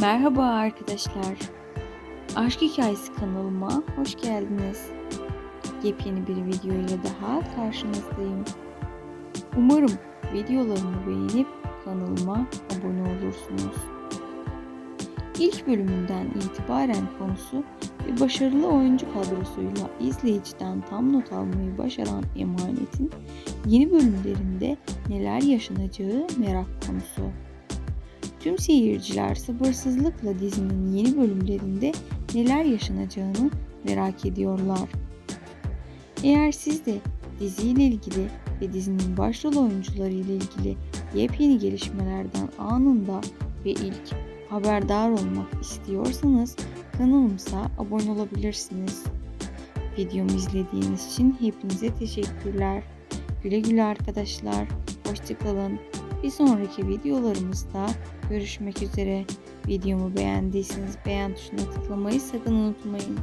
Merhaba arkadaşlar. Aşk Hikayesi kanalıma hoş geldiniz. Yepyeni bir video ile daha karşınızdayım. Umarım videolarımı beğenip kanalıma abone olursunuz. İlk bölümünden itibaren konusu ve başarılı oyuncu kadrosuyla izleyiciden tam not almayı başaran Emanet'in yeni bölümlerinde neler yaşanacağı merak konusu. Tüm seyirciler sabırsızlıkla dizinin yeni bölümlerinde neler yaşanacağını merak ediyorlar. Eğer siz de diziyle ilgili ve dizinin başrol oyuncuları ile ilgili yepyeni gelişmelerden anında ve ilk haberdar olmak istiyorsanız kanalımıza abone olabilirsiniz. Videomu izlediğiniz için hepinize teşekkürler. Güle güle arkadaşlar. Hoşçakalın. Bir sonraki videolarımızda görüşmek üzere. Videomu beğendiyseniz beğen tuşuna tıklamayı sakın unutmayın.